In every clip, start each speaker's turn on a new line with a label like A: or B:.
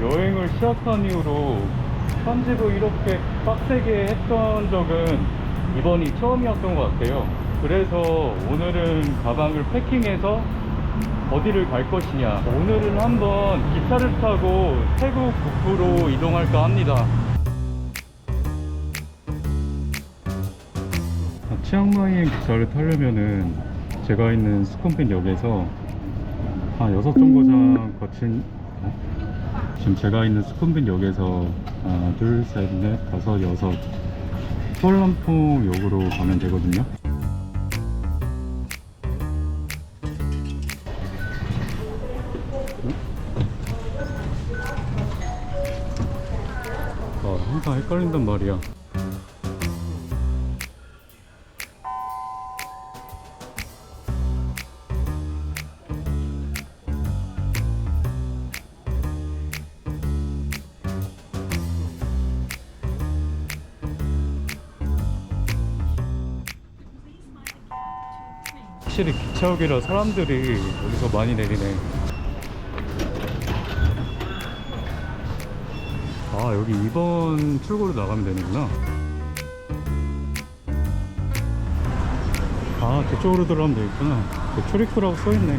A: 여행을 시작한 이후로 편집을 이렇게 빡세게 했던 적은 이번이 처음이었던 것 같아요. 그래서 오늘은 가방을 패킹해서 어디를 갈 것이냐. 오늘은 한번 기차를 타고 태국 북부로 이동할까 합니다. 치앙마이행 기차를 타려면은 제가 있는 스콘핀 역에서 한 여섯 정거장 거친 어? 지금 제가 있는 스콘빈 역에서 하나 둘셋넷 다섯 여섯 수월람퐁 역으로 가면 되거든요. 아, 항상 헷갈린단 말이야 확실히 기차역이라 사람들이 여기서 많이 내리네. 아 여기 2번 출구로 나가면 되는구나. 아 저쪽으로 들어가면 되겠구나. 그 출입구라고 써있네.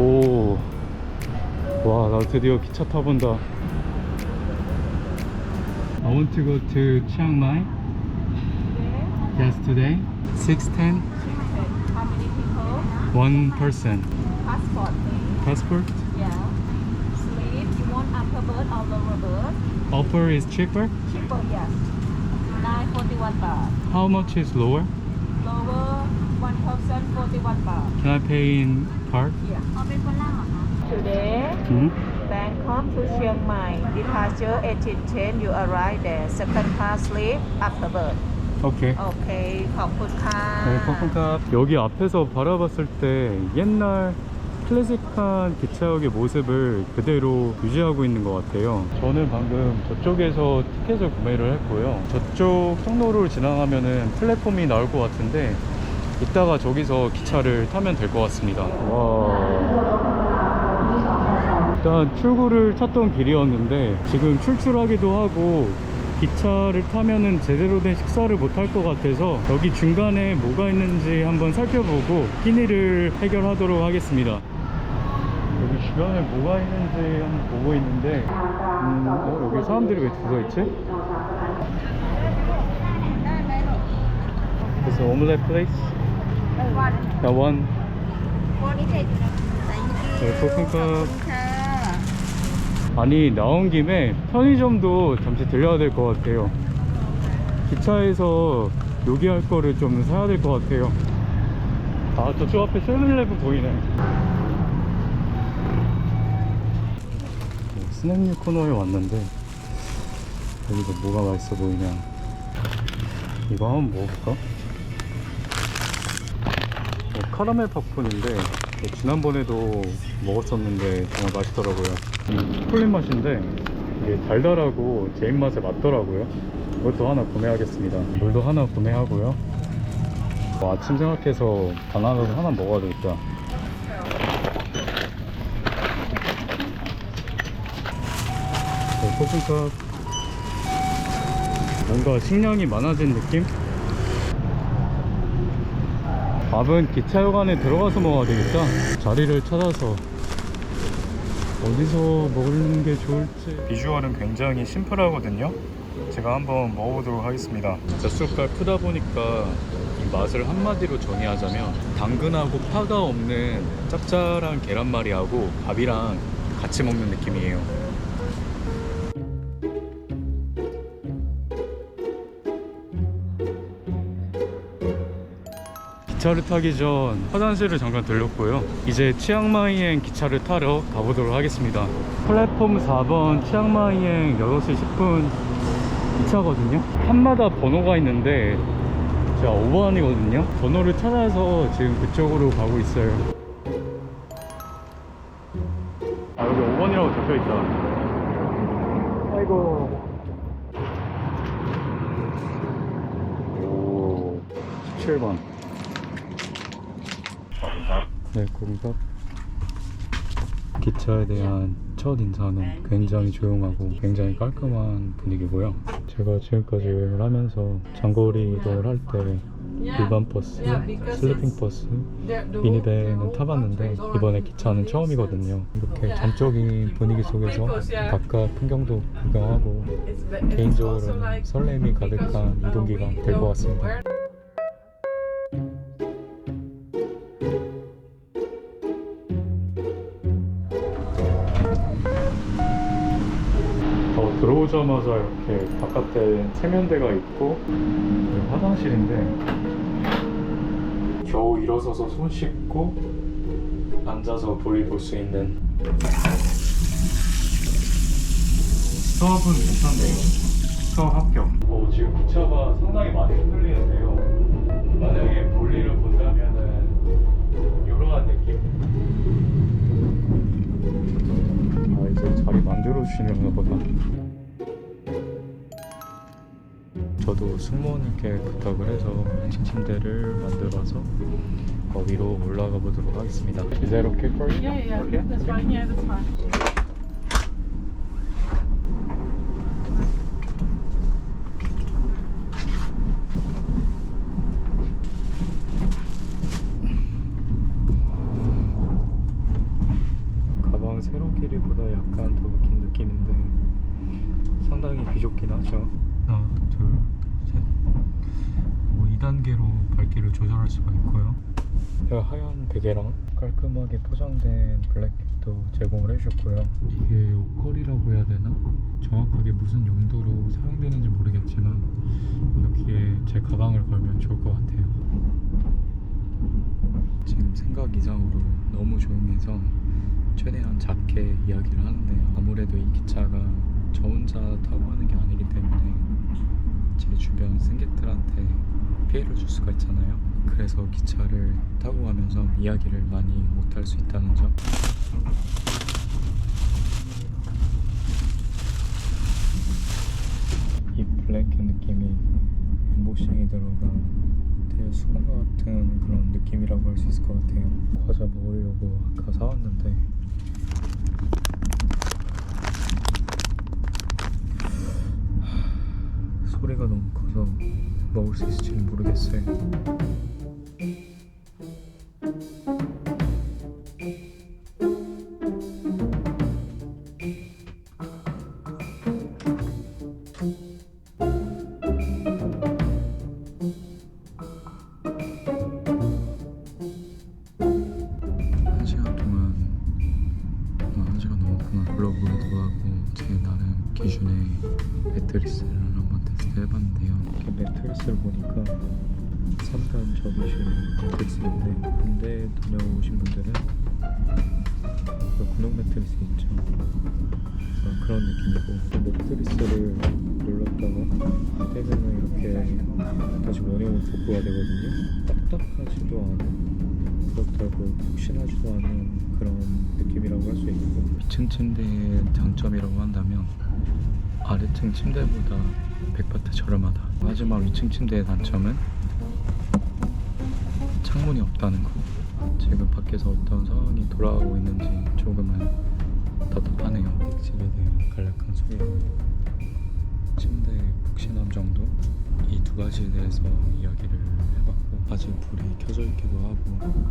A: 오와 나 드디어 기차 타본다. I want to go to Chiang Mai. yesterday. 610
B: How many people?
A: One person
B: Passport, please.
A: passport
B: Yeah. Sleep. You want upper berth or lower berth?
A: upper is cheaper
B: Cheaper, yes. 941 baht.
A: how much is lower
B: Lower, 1,041 baht.
A: can I pay in card
B: Yeah. Today,
A: hmm?
B: Bangkok to Chiang Mai. Departure 1810. You arrive there. Second class sleep, upper berth.
A: 오케이.
B: 오케이. 거꾸카.
A: 네, 커큰카 여기 앞에서 바라봤을 때 옛날 클래식한 기차역의 모습을 그대로 유지하고 있는 것 같아요 저는 방금 저쪽에서 티켓을 구매를 했고요 저쪽 통로를 지나가면 은 플랫폼이 나올 것 같은데 이따가 저기서 기차를 타면 될 것 같습니다 와... 일단 출구를 찾던 길이었는데 지금 출출하기도 하고 기차를 타면은 제대로 된 식사를 못 할 것 같아서 여기 중간에 뭐가 있는지 한번 살펴보고 끼니를 해결하도록 하겠습니다 여기 주변에 뭐가 있는지 한번 보고 있는데 음, 어, 여기 사람들이 왜 죽어 있지? 그래서 오믈렛 플레이스 나 원. 네, 볶음밥. 아니 나온 김에 편의점도 잠시 들려야 될 것 같아요. 기차에서 요기할 거를 좀 사야 될 것 같아요. 아 저쪽 앞에 세븐일레븐 보이네. 네, 스낵류 코너에 왔는데 여기서 뭐가 맛있어 보이냐. 이거 한번 먹어볼까? 어, 카라멜 팝콘인데 네, 지난번에도 먹었었는데 정말 맛있더라고요. 음, 초콜릿 맛인데 이게 달달하고 제 입맛에 맞더라고요. 이것도 하나 구매하겠습니다. 물도 하나 구매하고요. 뭐 아침 생각해서 바나나도 하나 먹어야 되겠다. 네, 소금값. 뭔가 식량이 많아진 느낌? 밥은 기차역 안에 들어가서 먹어야 되겠다. 자리를 찾아서 어디서 먹는 게 좋을지. 비주얼은 굉장히 심플하거든요. 제가 한번 먹어보도록 하겠습니다. 젖소깔 크다 보니까 이 맛을 한마디로 정의하자면 당근하고 파가 없는 짭짤한 계란말이하고 밥이랑 같이 먹는 느낌이에요 기차를 타기 전 화장실을 잠깐 들렸고요. 이제 치앙마이행 기차를 타러 가보도록 하겠습니다. 플랫폼 4번 치앙마이행 6시 10분 기차거든요. 칸마다 번호가 있는데 제가 5번이거든요. 번호를 찾아서 지금 그쪽으로 가고 있어요. 아 여기 5번이라고 적혀 있다. 아이고. 오, 17번. 네, 공급 기차에 대한 첫 인사는 굉장히 조용하고 굉장히 깔끔한 분위기고요. 제가 지금까지 여행을 하면서 장거리 이동을 할 때 일반 버스, 슬리핑 버스, 미니밴은 타봤는데 이번에 기차는 처음이거든요. 이렇게 전적인 분위기 속에서 바깥 풍경도 구경하고 개인적으로는 설렘이 가득한 이동기가 될 것 같습니다. 들어오자마자 이렇게 바깥에 세면대가 있고 화장실인데 겨우 일어서서 손 씻고 앉아서 볼일 볼 수 있는 수업은 괜찮네요. 수업 합격. 어, 지금 기차가 상당히 많이 흔들리는데요. 만약에 볼일을 본다면은 이러한 느낌? 아 이제 자리 만들어 주시려나 보다. 저도 승무원님께 부탁을 해서 층 침대를 만들어서 어, 위로 올라가 보도록 하겠습니다. Is that okay for you?
C: Yeah, yeah,
A: Okay.
C: that's fine. Yeah, that's fine.
A: 가방 세로 길이보다 약간 더 긴 느낌인데 상당히 비좁긴 하죠. 하나, 둘, 셋. 뭐 2단계로 밝기를 조절할 수가 있고요. 제가 하얀 베개랑 깔끔하게 포장된 블랙도 제공을 해주셨고요. 이게 옷걸이라고 해야 되나? 정확하게 무슨 용도로 사용되는지 모르겠지만 여기에 제 가방을 걸면 좋을 것 같아요. 지금 생각 이상으로 너무 조용해서 최대한 작게 이야기를 하는데요. 아무래도 이 기차가 저 혼자 타고 하는 게 아니기 때문에 제 주변 승객들한테 피해를 줄 수가 있잖아요. 그래서 기차를 타고 가면서 이야기를 많이 못할 수 있다는 점. 이 블랭켓 느낌이 엠보싱이 들어간 되게 수건 같은 그런 느낌이라고 할 수 있을 것 같아요. 과자 먹으려고 아까 사왔는데 하, 소리가 너무 커서 먹을 수 있을지는 모르겠어요. 한 시간 동안 어, 한 시간 넘었구나 불러보기도 하고 제 나름 기준의 매트리스를 한번 테스트 해봤는데요 매트리스를 보니까 3단 접이실 매트리스인데 군대 다녀오신 분들은 그 군용 매트리스 있죠. 어, 그런 느낌이고 매트리스를 눌렀다가 떼면은 이렇게 다시 원형으로 복구가 되거든요. 딱딱하지도 않은 그렇다고 푹신하지도 않은 그런 느낌이라고 할 수 있고 2층 침대의 장점이라고 한다면 아래층 침대보다 100바트 저렴하다. 마지막 2층 침대의 단점은 창문이 없다는 거. 지금 밖에서 어떤 상황이 돌아가고 있는지 조금은 답답하네요. 택집에 대한 간략한 소개. 침대 푹신함 정도? 이 두 가지에 대해서 이야기를 해봤고 아직 불이 켜져 있기도 하고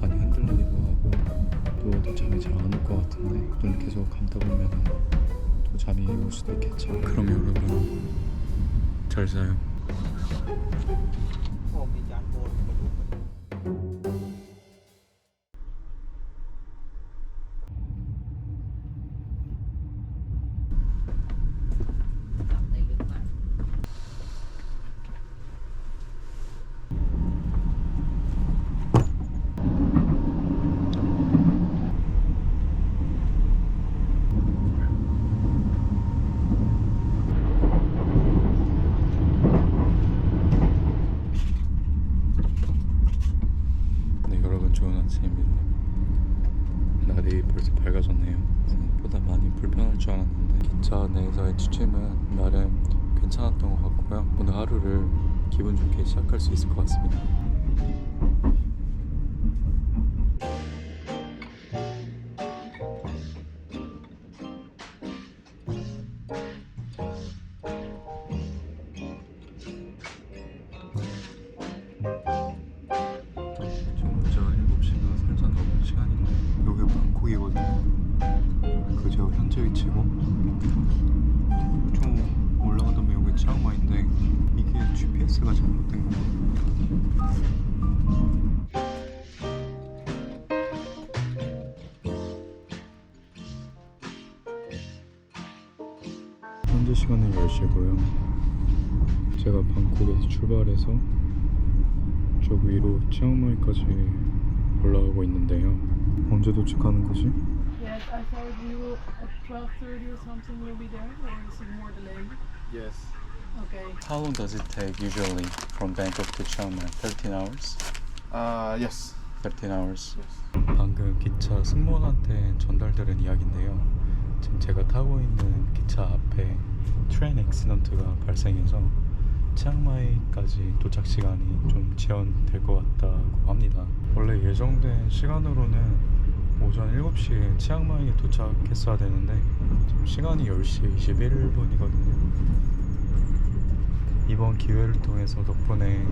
A: 많이 흔들리기도 하고 누워도 잠이 잘 안 올 것 같은데 눈 계속 감다 보면 또 잠이 올 수도 있겠죠. 그럼 여러분 잘 자요 네 여러분 좋은 아침입니다 날이 벌써 밝아졌네요 생각보다 많이 불편할 줄 알았는데 기차 내에서의 취침은 나름 괜찮았던 것 같고요. 오늘 하루를 기분 좋게 시작할 수 있을 것 같습니다 제가 현재 위치고 좀 올라가다 여기 치앙마이인데 이게 GPS가 잘못된 건가? 현재 시간은 10시고요 제가 방콕에서 출발해서 저 위로 치앙마이까지 올라가고 있는데요 언제 도착하는 거지?
C: Yes, You at 12.30 or something you'll be there, or is it more delayed?
A: Yes
C: Okay.
A: How long does it take usually from Bangkok to Chiang Mai? 13 hours?
D: Uh, yes.
A: 13 hours.
D: Yes.
A: 방금 기차 승무원한테 전달들은 이야기인데요. 지금 제가 타고 있는 기차 앞에 트레인 액시던트가 발생해서 치앙마이까지 도착 시간이 좀 지연될 것 같다고 합니다. 원래 예정된 시간으로는 오전 7시에 치앙마이에 도착했어야 되는데 지금 시간이 10시 21분이거든요. 이번 기회를 통해서 덕분에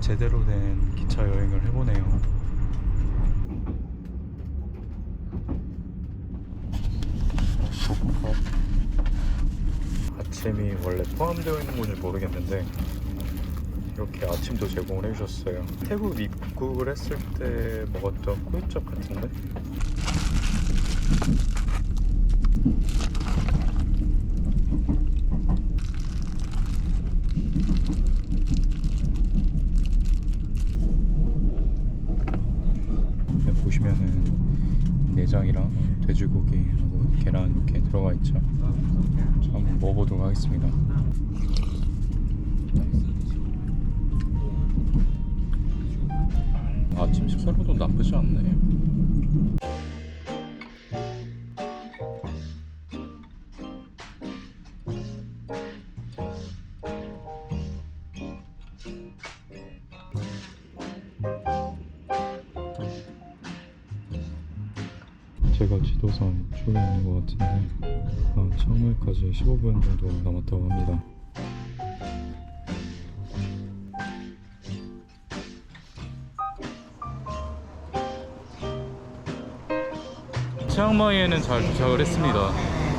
A: 제대로 된 기차 여행을 해보네요. 컵. 아침이 원래 포함되어 있는 건지 모르겠는데 이렇게 아침도 제공을 해주셨어요. 태국 입국을 했을 때 먹었던 꾸이쩍 같은데? 보시면은 내장이랑 돼지고기하고 계란 이렇게 들어가 있죠. 자, 한번 먹어보도록 하겠습니다. 아침 식사로도 나쁘지 않네. 제가 지도상 쪽에 있는 것 같은데 아, 치앙마이까지 15분 정도 남았다고 합니다. 치앙마이에는 잘 도착을 했습니다.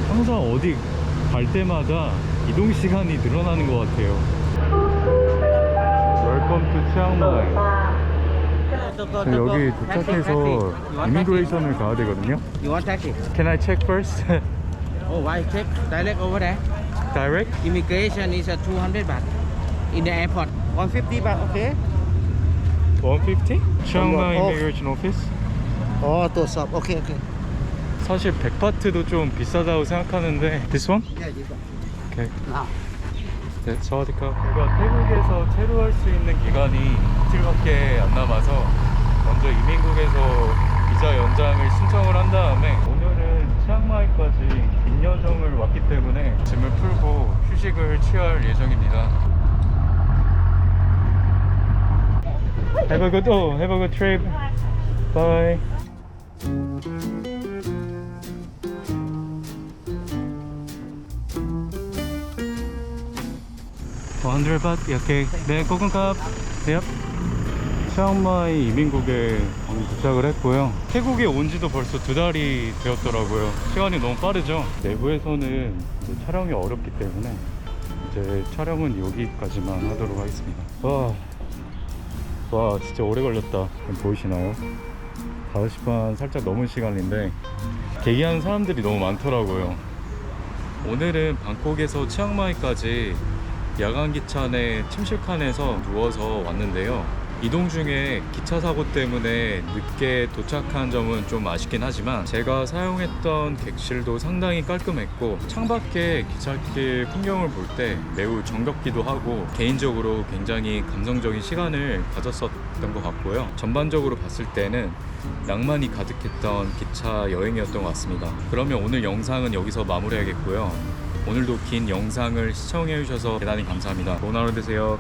A: 항상 어디 갈 때마다 이동 시간이 늘어나는 것 같아요. 웰컴 투 치앙마이. 저 여기 도착해서 이미그레이션을 가야 되거든요.
E: You want taxi?
A: Can I check first?
E: Oh, why check? Direct over there.
A: Direct?
E: Immigration is a 200 baht. In the airport. 150 baht, okay?
A: 150? 치앙마이
E: 어.
A: 이미그레이션 오피스?
E: Oh, to stop. Okay, okay.
A: 사실 백파트도 좀 비싸다고 생각하는데 This one?
E: Yeah.
A: 오케이
E: Now.
A: 네, 우리가 태국에서 체류할 수 있는 기간이 이틀밖에 안 남아서 먼저 이민국에서 비자 연장을 신청을 한 다음에 오늘은 치앙마이까지 긴 여정을 왔기 때문에 짐을 풀고 휴식을 취할 예정입니다 Have a good, oh, have a good trip. Bye. 원드레 밭 이렇게 네 고금값 네 치앙마이 이민국에 도착을 했고요 태국에 온 지도 벌써 두 달이 되었더라고요 시간이 너무 빠르죠 내부에서는 촬영이 어렵기 때문에 이제 촬영은 여기까지만 하도록 하겠습니다 와, 와 진짜 오래 걸렸다 보이시나요? 5시 반 살짝 넘은 시간인데 대기하는 사람들이 너무 많더라고요 오늘은 방콕에서 치앙마이까지 야간 기차 내 침실칸에서 누워서 왔는데요. 이동 중에 기차 사고 때문에 늦게 도착한 점은 좀 아쉽긴 하지만 제가 사용했던 객실도 상당히 깔끔했고 창밖에 기찻길 풍경을 볼 때 매우 정겹기도 하고 개인적으로 굉장히 감성적인 시간을 가졌었던 것 같고요. 전반적으로 봤을 때는 낭만이 가득했던 기차 여행이었던 것 같습니다. 그러면 오늘 영상은 여기서 마무리하겠고요. 오늘도 긴 영상을 시청해 주셔서 대단히 감사합니다. 좋은 하루 되세요.